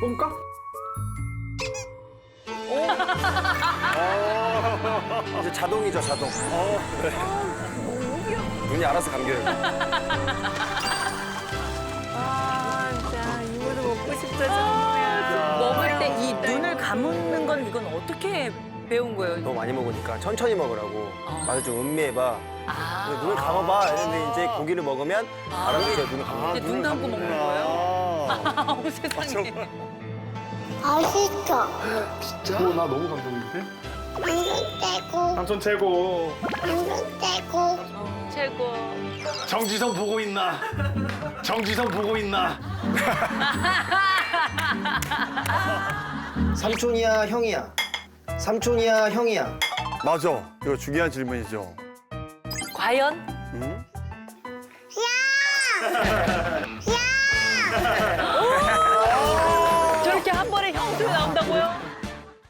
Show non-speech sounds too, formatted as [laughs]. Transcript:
똥까? 이제 자동이죠, 자동. 눈이 알아서 감겨요. 아, 진짜 이모도 먹고 싶다, 정우야. 먹을 때 이 눈을 감는 건 이건 어떻게 배운 거예요? 너무 많이 먹으니까 천천히 먹으라고. 아. 맛을 좀 음미해봐. 아, 근데 눈을 감아봐. 이랬는데 이제 고기를 먹으면 알아서 눈을 이게 눈 감고 먹는 거예요? 아우 세상에. 맛있어. 진짜? 나 너무 감동인데? 완전 최고. 삼촌 최고. 완전 최고. 최고. 정지성 보고 있나? 정지성 보고 있나? [laughs] 삼촌이야 형이야 삼촌이야 형이야 맞아. 이거 중요한 질문이죠. 과연?